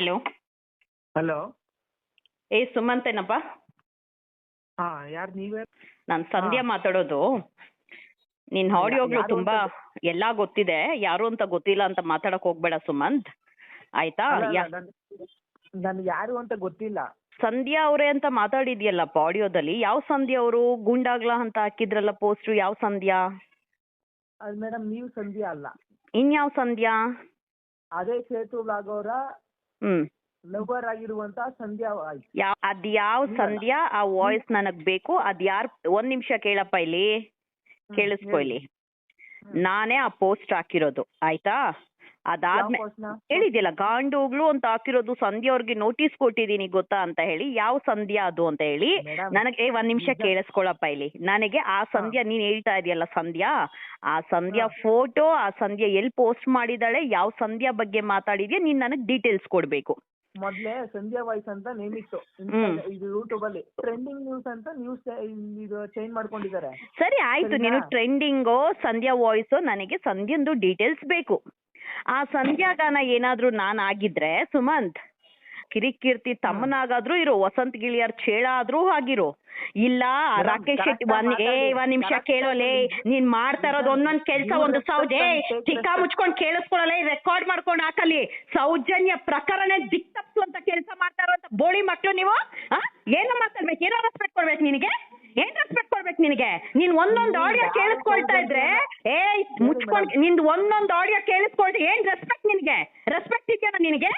Hello. Hello. ಏ ಸುಮಂತೇನಪ್ಪ ಹಾ ಯಾರು ನೀವೇ ನಾನು ಸಂಧ್ಯಾ ಮಾತಾಡೋದು. ನಿನ್ ಆಡಿಯೋ ಆಡಿಯೋಗಳು ತುಂಬಾ ಎಲ್ಲಾ ಗೊತ್ತಿದೆ. ಯಾರು ಅಂತ ಗೊತ್ತಿಲ್ಲ ಅಂತ ಮಾತಾಡಕ್ ಹೋಗ್ಬೇಡ ಸುಮಂತ್. ಆಯ್ತಾ? ಯಾರು ಅಂತ ಗೊತ್ತಿಲ್ಲ. ಸಂಧ್ಯಾ ಅವರೇ ಅಂತ ಮಾತಾಡಿದ್ಯಲ್ಲಪ್ಪ ಆಡಿಯೋದಲ್ಲಿ ಯಾವ ಸಂಧ್ಯಾ ಅವರು? ಗುಂಡಾಗ್ಲಾ ಅಂತ ಹಾಕಿದ್ರಲ್ಲ ಪೋಸ್ಟ್ ಯಾವ ಸಂಧ್ಯಾ? ಮೇಡಮ್ ನೀವು ಸಂಧ್ಯಾ ಅಲ್ಲ. ಇನ್ಯಾವ ಸಂಧ್ಯಾ? ಅದೇ ಸೇತು ಅವರ ಹ್ಮ್. ಲವರ್ ಆಗಿರುವಂತ ಸಂಧ್ಯಾ ಆಯ್ತು. ಯಾವ ಸಂಧ್ಯಾ? ಆ ವಾಯ್ಸ್ ನನಗ್ ಬೇಕು. ಅದ್ ಯಾರ್ ಒಂದ್ ನಿಮಿಷ ಕೇಳಪ್ಪ ಇಲ್ಲಿ. ಕೇಳಿಸ್ಕೊ ಇಲ್ಲಿ. ನಾನೇ ಆ ಪೋಸ್ಟ್ ಹಾಕಿರೋದು. ಆಯ್ತಾ? ಅದಾದ್ಮೇಲೆ ಹೇಳಿದ್ಯಲ್ಲ ಗಾಂಡೋಗ್ಲು ಅಂತ ಹಾಕಿರೋದು ಸಂಧ್ಯಾ ಅವ್ರಿಗೆ ನೋಟಿಸ್ ಕೊಟ್ಟಿದೀನಿ ಗೊತ್ತಾ ಅಂತ ಹೇಳಿ ಯಾವ ಸಂಧ್ಯಾ ಅದು ಅಂತ ಹೇಳಿ. ನನಗೆ ಏ ಒಂದ್ ನಿಮಿಷ. ಕೇಳಿಸ್ಕೊಳಪ್ಪ ಇಲ್ಲಿ. ನನಗೆ ಆ ಸಂಧ್ಯಾ ನೀನ್ ಹೇಳ್ತಾ ಇದೆಯಲ್ಲ ಸಂಧ್ಯಾ ಆ ಸಂಧ್ಯಾ ಫೋಟೋ ಆ ಸಂಧ್ಯಾ ಎಲ್ಲಿ ಪೋಸ್ಟ್ ಮಾಡಿದಾಳೆ ಯಾವ ಸಂಧ್ಯಾ ಬಗ್ಗೆ ಮಾತಾಡಿದ್ಯಾ ನೀನ್ ನನಗ್ ಡೀಟೇಲ್ಸ್ ಕೊಡ್ಬೇಕು. ಮೊದ್ಲೇ ಸಂಧ್ಯಾ ವಾಯ್ಸ್ ಅಂತ ನೇಮ್ ಇತ್ತು. ಇದು ಯೂಟ್ಯೂಬ್ ಅಲ್ಲಿ. ಟ್ರೆಂಡಿಂಗ್ ನ್ಯೂಸ್ ಅಂತ ನ್ಯೂಸ್ ಇದು ಚೇಂಜ್ ಮಾಡ್ಕೊಂಡಿದ್ದಾರೆ. ಸರಿ ಆಯ್ತು? ನೀನು ಟ್ರೆಂಡಿಂಗು ಸಂಧ್ಯಾ ವಾಯ್ಸ್ ನನಗೆ ಸಂಧ್ಯಾಂದು ಡೀಟೇಲ್ಸ್ ಬೇಕು. ಆ ಸಂಧ್ಯಾಗಾನ ಏನಾದ್ರೂ ನಾನ್ ಆಗಿದ್ರೆ ಸುಮಂತ್ ಕಿರಿಕೀರ್ತಿ ತಮ್ಮನಾಗಾದ್ರೂ ಇರು ವಸಂತ್ ಗಿಳಿಯರ್ ಚೇಳ ಆದ್ರೂ ಆಗಿರು. ಇಲ್ಲ ರಾಕೇಶ್ ಶೆಟ್ಟಿ ಒಂದ್ ಏ. ಒಂದ್ ನಿಮಿಷ ಕೇಳೋಲೆ ನೀನ್ ಮಾಡ್ತಾ ಇರೋದು ಒಂದೊಂದ್ ಕೆಲ್ಸ ಒಂದು ಸೌಜೆ take ಚಿಕ್ಕ ಮುಚ್ಕೊಂಡ್ ಕೇಳಿಸ್ಕೊಳಲ್ಲ ರೆಕಾರ್ಡ್ ಮಾಡ್ಕೊಂಡ್ ಹಾಕಲಿ ಸೌಜನ್ಯ ಪ್ರಕರಣ ದಿಕ್ ಅಂತ ಕೆಲಸ ಮಾಡ್ತಾ ಇರೋಂತ ಬೋಳಿ ಮಕ್ಳು ನೀವು? ಏನು ಮಾತಾಡ್ಬೇಕು? ಏನೋ ರೆಸ್ಪೆಕ್ಟ್ ಕೊಡ್ಬೇಕು ನಿನಗೆ? ಏನ್ ರೆಸ್ಪೆಕ್ಟ್ ಕೊಡ್ಬೇಕು ನಿನಗೆ? ನೀನ್ ಒಂದೊಂದ್ ಆಡಿಯೋ ಕೇಳಿಸ್ಕೊಳ್ತಾ ಇದ್ರೆ ಏ ಮುಚ್ಕೊಂಡ್ ನಿಂದ್ ಒಂದೊಂದ್ ಆಡಿಯೋ ಕೇಳಿಸ್ಕೊಳ್ತಾ ಏನ್ ರೆಸ್ಪೆಕ್ಟ್ ನಿನಗೆ ರೆಸ್ಪೆಕ್ಟ್ ಇದೆಯಾ ನಿನಗೆ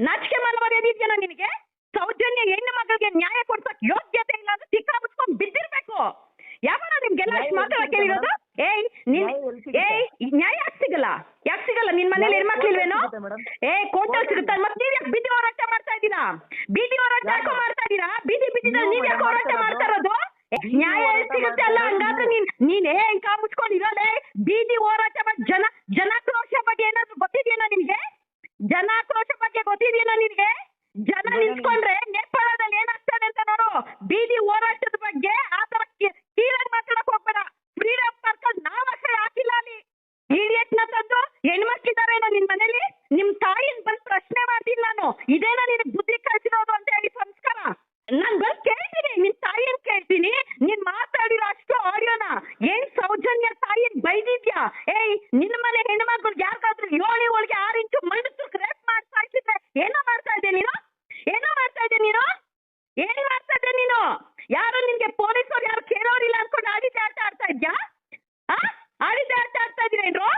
ನಾಚಿಕೆ ಮನವರ್ಯಾದೆ ಇದೆಯಾ ನಿನಗೆ ಸೌಜನ್ಯ ಹೆಣ್ಣು ಮಗಳಿಗೆ ನ್ಯಾಯ ಕೊಡ್ಸಕ್ ಯೋಗ್ಯತೆ ಇಲ್ಲ ಅಂದ್ರೆ ಚಿಕ್ಕ ಮುಚ್ಕೊಂಡ್ ಬಿದ್ದಿರ್ಬೇಕು ಯಾವಾಗ ನಿಮ್ಗೆಲ್ಲ ಅಷ್ಟು ನ್ಯಾಯ ಮಾತಾಡಕ್ಕೆ ಎಲ್ಲಿ ಹೇಳಿರೋದು ಏಯ್ ನಿನ್ ನ್ಯಾಯ ಎಲ್ಲಿ ಸಿಗುತ್ತೆ? ಏಯ್ ಈ ನ್ಯಾಯ ಯಾಕ್ ಸಿಗಲ್ಲ ಸಿಗಲ್ಲ ನಿನ್ ಮನೇಲಿ ಹೆಣ್ಮಕ್ಳಿಲ್ವೇನು ಏ ಕೋಟಲ್ ಸಿಗುತ್ತಾ ಮತ್ತೆ ನೀವ್ ಯಾಕೆ ಬೀದಿ ಹೋರಾಟ ಮಾಡ್ತಾ ಇದ್ದೀರಾ ಬೀದಿ ಹೋರಾಟ? ಯಾಕೋ ಮಾಡ್ತಾ ಇದ್ದೀರಾ ಬೀದಿ ಬೀದಿ ನೀವು ಯಾಕೆ ಹೋರಾಟ ಮಾಡ್ತಾ ಇರೋದು? ಏ, ನ್ಯಾಯ ಸಿಗುತ್ತೆ ಅಲ್ಲ ಹಂಗಾದ್ರೆ. ನೀನ್ ನೀನ್ ಏನ್ ಕಾ ಮುಚ್ಕೊಂಡಿರೋದೇ ಬೀದಿ ಹೋರಾಟ ಜನ ಜನಾಕ್ರೋಶ ಬಗ್ಗೆ ಏನಾದ್ರು ಗೊತ್ತಿದೆಯೇನೋ ನಿನ್ಗೆ ಜನಾಕ್ರೋಶ ಬಗ್ಗೆ ಗೊತ್ತಿದೆಯೇನೋ ನಿನ್ಗೆ ಜನ ಮೇಡಮ್, ನಿಂತ್ಕೊಂಡ್ರೆ ನೇಪಾಳದಲ್ಲಿ ಏನಾಗ್ತದೆ ಅಂತ ನೋಡು ಬೀದಿ ಹೋರಾಟದ ಬಗ್ಗೆ ಆ ತರ ಕೀಳಾಗಿ ಮಾತಾಡಕ್ ಹೋಗ್ಬೇಡ ಫ್ರೀಡಮ್ ಪಾರ್ಕ್ ಅಲ್ಲಿ ನಾವ್ ಅಷ್ಟೇ ಹಾಕಿಲ್ಲ ಅಲ್ಲಿ ಇಡಿಯಟ್ನ ತಂದು ಹೆಣ್ಮಕ್ಳಿದಾರೇನೋ ನಿನ್ ಮನೇಲಿ? ನಿಮ್ ತಾಯಿನ್ ಬಂದ್ ಪ್ರಶ್ನೆ ಮಾಡ್ತೀನಿ ನಾನು. ಇದೇನ ನಿನ್ ಬುದ್ಧಿ ಕಳ್ಸಿರೋದು ಅಂತ ಹೇಳಿ ಸಂಸ್ಕಾರ? ನಾನ್ ಬಂದ್ ಕೇಳ್ತೀನಿ ನಿನ್ ತಾಯಿನ್ ಕೇಳ್ತೀನಿ. ನೀನ್ ಮಾತಾಡಿರೋ ಅಷ್ಟು ಆಡಿಯೋನ. ಏನ್ ಸೌಜನ್ಯ ತಾಯಿನ್ ಬೈದಿದ್ಯಾ? ಏಯ್, ನಿನ್ ಮನೆ ಹೆಣ್ಮಕ್ಳು ಯಾರಿಗಾದ್ರೂ ಯೋಳಿ ಒಳಗೆ ಆರು ಇಂಚು ಮಣ್ಣು ರೇಪ್ ಮಾಡ್ತಾ ಇದ್ರೆ ಏನೋ ಮಾಡ್ತಾ ಇದ್ದೆ ನೀನು? ಏನೋ ಮಾಡ್ತಾ ಇದ್ದೆ ನೀನು? ಏನ್ ಮಾಡ್ತಾ ಇದ್ದೆ ನೀನು? ಯಾರು ನಿನ್ಗೆ ಪೊಲೀಸರು ಯಾರು ಕೇಳೋರಿಲ್ಲ ಅನ್ಕೊಂಡು ಆಡಿದ್ದೆ ಆಟ ಆಡ್ತಾ ಇದ್ಯಾ ಆ ಆಡಿದ್ದೆ ಆಟ ಆಡ್ತಾ ಇದ್ದೀರೇನ್ರು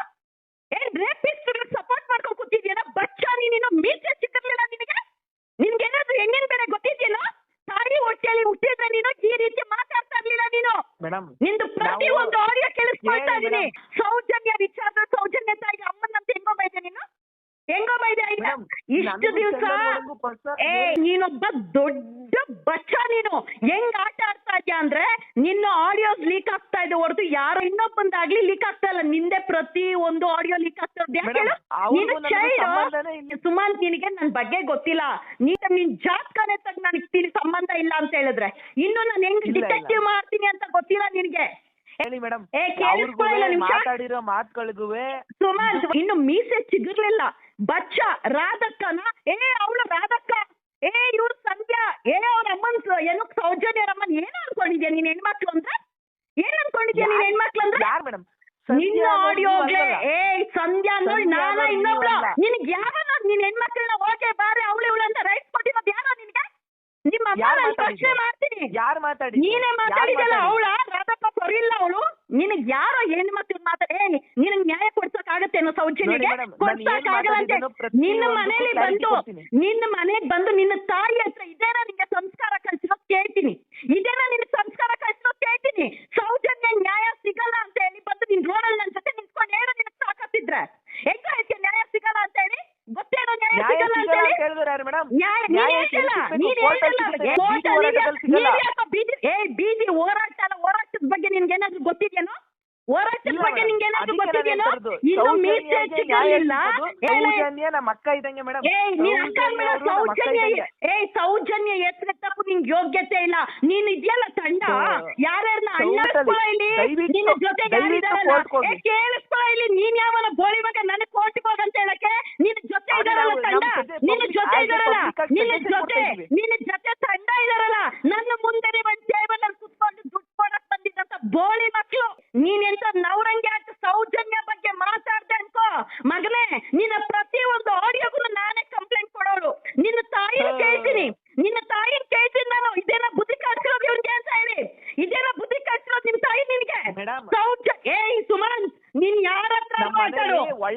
ಏನ್ ರೇಪಿಸ್ಟ್ ಸಪೋರ್ಟ್ ಮಾಡ್ಕೊಂಡು ಕೂತಿದ್ಯೇನ ಬಚ್ಚ ನೀನು ಮೀಸೆ ಸಿಕ್ಕಿರ್ಲಿಲ್ಲ ನಿನಗೆ ನಿನ್ಗೇನಾದ್ರೂ ಹೆಣ್ಣಿನ ಬೆಲೆ ಗೊತ್ತಿದ್ಯೇನೋ ತಾಯಿ ಹೊಟ್ಟೆಯಲ್ಲಿ ಹುಟ್ಟಿದ್ರೆ ನೀನು ಈ ರೀತಿ ಮಾತಾಡ್ತಾ ಇರ್ಲಿಲ್ಲ ನೀನು ಮೇಡಮ್ ನಿಂದು ಪ್ರತಿ ಒಂದು ಆಡಿಯೋ ಕೇಳಿಸ್ಕೊಳ್ತಾ ಇದೀನಿ. ಸೌಜನ್ಯ ವಿಚಾರ ಸೌಜನ್ಯ ತಾಯಿಗೆ ಅಮ್ಮನಂತ ಹೆಂಗೋ ಬೈದೆ ನೀನು? ಹೆಂಗೋ ಬೈದೆ ಈಗ? ಮೇಡಮ್, ಇಷ್ಟು ದಿವಸ ಏ ನೀನೊಬ್ಬ ದೊಡ್ಡ ಬಚ್ಚ ನೀನು. ಹೆಂಗ್ ಆಟ ಆಡ್ತಾ ಇದ್ಯಾ ಅಂದ್ರೆ ನಿನ್ನ ಆಡಿಯೋಸ್ ಲೀಕ್ ಆಗ್ತಾ ಇದೆ ಹೊರತು ಯಾರೋ ಇನ್ನೊಬ್ಬಂದಾಗ್ಲಿ ಲೀಕ್ ಆಗ್ತಾ ಇಲ್ಲ. ನಿಂದೆ ಪ್ರತಿ ಒಂದು ಆಡಿಯೋ ಲೀಕ್ ಆಗ್ತಾ ಇರೋದು ನೀನು ನನಗೂ. ಸುಮಂತ್ ನನ್ ಬಗ್ಗೆ ಗೊತ್ತಿಲ್ಲ. ನೀನ್ ನಿನ್ ಜಾತಕನೇ ತಗ್ ನನಗೆ ತಿಳಿ ಸಂಬಂಧ ಇಲ್ಲ ಅಂತ ಹೇಳಿದ್ರೆ. ಇನ್ನು ನಾನು ಹೆಂಗ್. ಡಿಟೆಕ್ಟಿವ್ ಮಾಡ್ತೀನಿ ಅಂತ ಗೊತ್ತಿಲ್ಲ ನಿನಗೆ. ಹೇಳಿ ಮೇಡಮ್. ಮಾತಾಡಿರೋ ಮಾತುಗಳಿಗೂ ಸುಮಂತ್ ಇನ್ನು ಮೀಸೆ ಚಿಗುರ್ಲಿಲ್ಲ. ಬಚ್ಚ ರಾಧಕ್ಕನ ಏ ಅವಳು ರಾಧಕ್ಕ ಏ ಇವ್ರು ಸಂಧ್ಯಾ ಏ ಅವ್ರ ಅಮ್ಮನ್ ಏನಕ್ ಏನು ಸೌಜನ್ಯ ಅಮ್ಮನ್ ಏನ್ ಅನ್ಕೊಂಡಿದ್ಯಾ ನೀನ್ ಹೆಣ್ಮಕ್ಳು ಅಂದ್ರೆ? ಏನ್ ಅನ್ಕೊಂಡಿದ್ಯಾ ನೀನ್ ಹೆಣ್ಮಕ್ಳು ಅಂದ್ರೆ? ಯಾರು ಮೇಡಮ್ ನಿನ್ನ ಆಡಿಯೋಗ್ಲೆ ಏ ಸಂಧ್ಯಾ ಅಂದ್ರೆ ನಾನ ಇನ್ನೊಬ್ಳು. ನಿನಗ್ ಯಾವನ ನಿನ್ ಹೆಣ್ಮಕ್ಳನ್ನ ಹೋಗೆ ಬಾರೆ ಅವಳು ಇವಳು ಅಂತ ರೈಟ್ ಕೊಟ್ಟಿರೋದು ಯಾರ ನಿನ್ಗೆ? ನಿಮ್ಮ ಅಮ್ಮ ಪ್ರಶ್ನೆ ಮಾಡ್ತೀನಿ. ಯಾರು ಮಾತಾಡಿ ನೀನೇ ಮಾತಾಡಿದಲ್ಲ ಅವಳ? ರಾಧಪ್ಪ ಸರಿ ಇಲ್ಲ ಅವಳು? ನಿನಗ್ ಯಾರೋ ಹೆಣ್ಮಕ್ಳು ಮಾತಾಡ ಏ ನಿನಗ್ ನ್ಯಾಯ ಕೊಡ್ಸಕ್ ಆಗತ್ತೇನೋ ಸೌಜನ್ಯಗೆ ನೋಡಿ ಮೇಡಮ್, ನಾನು ಏನ್ ಕೊಡ್ಸಕ್ ಆಗಲ್ಲ ಅಂತ. ಮಾತಾಡಿದ್ದೀನೋ ನಿನ್ನ ಮನೇಲಿ clarity ಬಂದು ಕೊಡ್ತೀನಿ. ನಿನ್ನ ಮನೆಗ್ ಬಂದು ನಿನ್ನ ತಾಯಿ ಹತ್ರ ಇದೇನ ನಿಂಗೆ ಸಂಸ್ಕಾರ ಕಳ್ಸಿರೋ ಕೇಳ್ತೀನಿ. ಇದೇನ ನಿನ್ ಸಂಸ್ಕಾರ ಕಳ್ಸಿರೋ ಕೇಳ್ತೀನಿ. ಸೌಜನ್ಯ ನ್ಯಾಯ ಸಿಗಲ್ಲ ಅಂತ ಹೇಳಿ ಬಂದು ನಿನ್ ರೋಡಲ್ಲಿ ನನ್ ಜೊತೆ ನಿಂತ್ಕೊಂಡು ಹೇಳೋ ನಿನಗ್ ಸಾಕತ್ತಿದ್ರೆ. ಹೆಂಗ ನ್ಯಾಯ ಸಿಗಲ್ಲ ಅಂತ ಹೇಳಿ? ಗೊತ್ತೇನೋ ನ್ಯಾಯ ನ್ಯಾಯ ಸಿಗಲ್ಲ ಅಂತ ಸಿಗಲ್ಲ ಹೇಳಿ? ಅಂತ ಹೇಳಿದ್ರೆ ಯಾರು ಮೇಡಮ್ ನ್ಯಾಯ ನೀನ್ ನ್ಯಾಯ ಹೇಳ್ತಿಲ್ಲ. ಸಿಗ್ಬೇಕು, ನೀನ್ court ಅಲ್ಲಿ ಹೇಳ್ತಿಲ್ಲ. ಬೀದಿ ಹೋರಾಟದಲ್ಲಿ ಸಿಗಲ್ಲ. ನೀನ್ ಯಾಕೋ ಬೀದಿ ಏ ಬೀದಿ ಹೋರಾಟ ಅಲ್ಲ ಹೋರಾಟದ ಬಗ್ಗೆ ನಿನ್ಗೇನಾದ್ರೂ ಗೊತ್ತಿದ್ಯೇನೋ ಹೋರಾಟದ ಇಲ್ಲ ಬಗ್ಗೆ ಮೇಡಮ್, ನಿಂಗೇನಾದ್ರೂ ಅದಕ್ಕೆ ನಾನು ಗೊತ್ತಿದ್ಯೇನೋ ಹೇಳ್ತಿರೋದು. ಇನ್ನು ಮೀಸೆ ಏ, ಸೌಜನ್ಯ ನಮ್ಮ ಅಕ್ಕ ಇದ್ದಂಗೆ ಮೇಡಮ್. ಏ ನೀನ್ ಅಕ್ಕ ಸೌಜನ್ಯ ಅಕ್ಕ ಸೌಜನ್ಯ ಹೆಸರು ತಪ್ಪು ನಿಂಗೆ ಯೋಗ್ಯತೆ ಇಲ್ಲ. ನೀನ್ ಇದೆಯಲ್ಲ ತಂಡ. ಯಾರ್ಯಾರನ್ನ ಅಣ್ಣ ಇಲ್ಲಿ? ನಿನ್ನ ಜೊತೆಗೆ ಯಾರಿದಾರಲ್ಲ, ಏ, ಕೇಳಿಸ್ಕೊಳ ಇಲ್ಲಿ. ನೀನ್ ಯಾವನ ಬೋಳಿ ಮಗ? ನನಗ್ ಕೋರ್ಟಿಗೆ ಹೋಗಂತ ಹೇಳಕ್ಕೆ ನಿನ್ನ ಜೊತೆ ಇದಾರಲ್ಲ ತಂಡ? ನಿನ್ನ ಜೊತೆ ಇದಾರಲ್ಲ? ನಿನ್ನ ಜೊತೆ ನಿನ್ನ ಜೊತೆ ತಂಡ ಇದಾರಲ್ಲ? ನನ್ನ ಮುಂದೆ ಒಂದು ಟೇಬಲ್ ಅಲ್ಲಿ ಕುತ್ಕೊಂಡು ದುಡ್ಡು ಕೊಡಕ್ ಬಂದಿದ್ದಂತ ಬೋಳಿ ಮಕ್ಕಳು ನೀನ್ ಎಂತ ನವರಂಗಿ ಆಟ ಸೌಜನ್ಯ ಬಗ್ಗೆ ಮಾತಾಡ್ದೆ ಅನ್ಕೋ ಮಗನೇ ನಿನ್ನ ಪ್ರತಿ ಒಂದು ಆಡಿಯೋಗೂ ನಾನೇ ಕಂಪ್ಲೇಂಟ್ ಕೊಡೋರು ನಿನ್ನ ತಾಯಿನ ಹಾ. ಕೇಳ್ತೀನಿ ನಿನ್ನ ತಾಯಿನ ಕೇಳ್ತೀನಿ ನಾನು ಇದೇನ ಬುದ್ಧಿ ಕಳ್ಸಿರೋದು ಇವ್ನಿಗೆ ಅಂತ ಹೇಳಿ ಇದೇನ ಬುದ್ಧಿ ಕಳ್ಸಿರೋದು ನಿಮ್ ತಾಯಿ ನಿನ್ಗೆ Madam. ಸೌಜ ಏಯ್ ಸುಮಂತ್ ನೀನ್ ಯಾರ ಹತ್ರ ನಮ್ಮ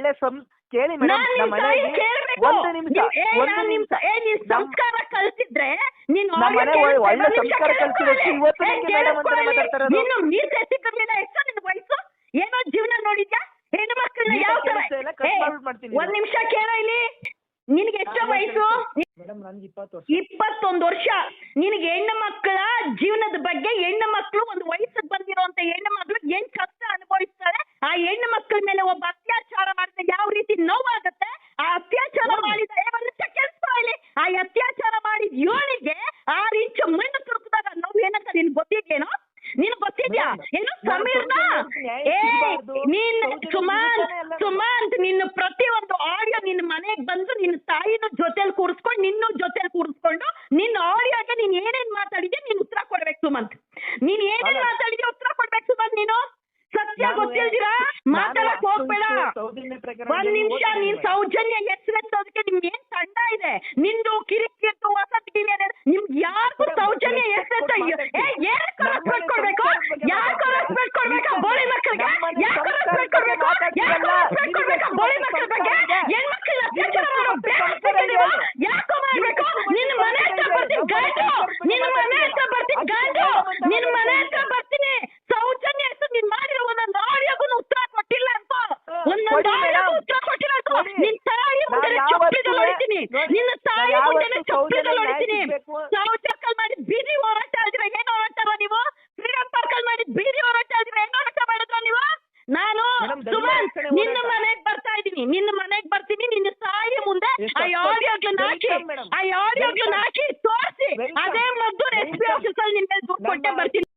ಒಳ್ಳೆ ಸಂ ಕೇಳಿ ಮೇಡಮ್ ನಾನ್ ನಿಮ್ ನಮ್ಮ ತಾಯಿ ಮನೆಯಲ್ಲಿ ಕೇಳ್ಬೇಕು. ಒಂದು ನಿಮಿಷ ನೀವ್- ಏ, ಒಂದು ನಾನ್ ನಿಮ್ ನಿಮಿಷ. ತ- ಏ, ನೀನ್ ನಮ್- ಸಂಸ್ಕಾರ ಕಲ್ತಿದ್ರೆ ನೀನ್ ನಮ್ಮ ಮನೆ ಒಳ್ಳೆ ನಿಮಿಷ ಸಂಸ್ಕಾರ ಕೇಳಿಸ್ಕೊ ಕಲ್ಸಿರೋದು ಇವತ್ತು ಏ, ನಿಮ್ಗೆ ಮೇಡಮ್ ಕೇಳಿಸ್ಕೊ ಅಂತಾನೆ ಇಲ್ಲಿ. ಮಾತಾಡ್ತಾ ಇರೋದು. ನೀನು ಮೀಸೆ ಸಿಕ್ಕಿರ್ಲಿಲ್ಲ ಎಷ್ಟು ನಿನ್ ವಯಸ್ಸು? ಏನೋ ಜೀವನ ನೋಡಿದ್ಯಾ? ಹೆಣ್ಣು ಮಕ್ಕಳನ್ನ ಯಾವ ತರ ಏ, ಮಾಡ್ಬಿಟ್ಟು ಮಾಡ್ತೀನಿ. ಒಂದ್ ನಿಮಿಷ ಕೇಳೋ ಇಲ್ಲಿ. ನಿನ್ಗೆ ಎಷ್ಟು ವಯಸ್ಸು? ಮೇಡಮ್ ನನ್ಗೆ ಇಪ್ಪತ್ತು ವರ್ಷ. ಇಪ್ಪತ್ತೊಂದು ವರ್ಷ. ನಿನಗೆ ಹೆಣ್ಣು ಮಕ್ಕಳ ಜೀವನದ ಬಗ್ಗೆ ಹೆಣ್ಣು ಮಕ್ಕಳು ಒಂದು ವಯಸ್ಸಿಗೆ ಬಂದಿರುವಂತ ಹೆಣ್ಣು ಮಕ್ಕಳು ಏನ್ ಕಷ್ಟ ಅನುಭವಿಸ್ತಾರೆ? ಆ ಹೆಣ್ಣು ಮಕ್ಕಳ ಮೇಲೆ ಒಬ್ಬ ಅತ್ಯಾಚಾರ ಯಾವ ರೀತಿ ನೋವಾಗುತ್ತೆ ಆ ಅತ್ಯಾಚಾರ ಮಾಡಿದ ಏ, ಒಂದ್ ನಿಮಿಷ ಕೇಳಿಸ್ಕೊ ಇಲ್ಲಿ. ಆ ಅತ್ಯಾಚಾರ ಮಾಡಿದ ಇವಳಿಗೆ ಆರು ಇಂಚು ಮಣ್ಣು ತುರುಕಿದಾಗ ನೋವು ಏನಂತ ನಿನ್ ಗೊತ್ತಿದ್ಯೇನೋ ನಿನ್ ಗೊತ್ತಿದ್ಯಾ ಮೇಡಮ್, ಏನು ನಾನು ಸಮೀರ್ನ ಸೌಜನ್ಯ ನ್ಯಾಯ ಏ ಸಿಗ್ಬಾರ್ದು. ನೀನ್ ಸೌಜನ್ಯ ಸುಮಾಂತ್ ನಿನ್ನ ಪ್ರತಿ ಒಂದು ಆಡಿಯೋ ನಿನ್ನ ಮನೆಗೆ ಬಂದು ನಿನ್ನ ತಾಯಿನ ಜೊತೆಲಿ ಕೂರಿಸ್ಕೊಂಡು ನಿನ್ನ ಜೊತೆಲಿ ಕೂರಿಸ್ಕೊಂಡು ನಿನ್ನ ಆಡಿಯೋಗೆ ನೀನ್ ಏನೇನ್ ಮಾತಾಡಿದ್ಯಾ ನೀನ್ ಉತ್ತರ ಕೊಡ್ಬೇಕು ಸುಮಂತ್. ನೀನ್ ಏನೇನ್ ಮಾತಾಡಿದ್ಯ ಉತ್ತರ ಕೊಡ್ಬೇಕು ಸುಮಂತ್ ನೀನು? ಸತ್ಯ ಗೊತ್ತಿಲ್ದಿರಾ? ಮಾತಾಡಕ್ ಹೋಗ್ಬೇಡ. ಒಂದ್ ನಿಮಿಷ ನೀನ್. ಸೌಜನ್ಯ ಹೆಸರೆತ್ತೋದಕ್ಕೆ ನಿಮ್ಗೆ ಏನ್ ತಂಡ ಇದೆ? ನಿಂದು ಕಿರಿಕಿತ್ತು ವಸತಿ ಟಿವಿ ನಿಮ್ಗೆ ಯಾರಿಗೂ ಮೇಡಮ್, ಸೌಜನ್ಯ respect ಹೆಸರೆತ್ತ ಕೊಟ್ಟು ಏ ಏನಕ್ಕೆ ನಮ್ಮ ರೆಸ್ಪೆಕ್ಟ್ ಕೊಡ್ಬೇಕು ಸಂಸ್ಕಾರದ ಬಗ್ಗೆ ಯಾಕೆ ಮಾತಾಡಿ. ರೆಸ್ಪೆಕ್ಟ್ ಕೊಡ್ಬೇಕಾ ಬೋಳಿ ಮಕ್ಕಳಿಗೆ ನಮ್ಮ ಮನೆ ಯಾಕೆ ಸಂಸ್ಕಾರದ ರೆಸ್ಪೆಕ್ಟ್ ಕೊಡ್ಬೇಕು ಬಗ್ಗೆ ಯಾಕೆ ಮಾತಾಡ್ತೀರಲ್ಲ? ರೆಸ್ಪೆಕ್ಟ್ ಕೊಡ್ಬೇಕಾ ನಿಮ್ಗೆ ಬೋಳಿ ಎಷ್ಟು ಮಕ್ಕಳ ಬಗ್ಗೆ ಸಂಸ್ಕಾರ ಇದೆ? ಹೆಣ್ಮಕ್ಳನ್ನ ನಿಮ್ಗೆ ಅತ್ಯಾಚಾರ ಎಷ್ಟು ಮಾಡೋ ಸಂಸ್ಕಾರ ಬೇಡ ಇದೆ? ನೀವು ಯಾಕೋ ಮಾಡ್ಬೇಕು ನಿನ್ನ ಮನೆ ಹತ್ರ ಬರ್ತೀನಿ ಗಂಡು ನಿನ್ನ ಮನೆ ಹತ್ರ ಬರ್ತೀನಿ ಗಂಡು ನಿನ್ನ ಮನೆ ಹತ್ರ ಬರ್ತೀನಿ ಸೌಜನ್ಯ ಹೆಸರು ನೀನ್ ಮಾಡಿರೋ ಒಂದೊಂದು ಆಡಿಯೋಗೂ ಉತ್ತರ ಕೊಟ್ಟಿಲ್ಲ ಅಂತ ಒಂದೊಂದು ಕೊಡಿ ಮೇಡಮ್. ನಿನ್ ಮುಂದೆ ಯಾವತ್ತೂ ಹೊಡಿತೀನಿ ನಿನ್ನ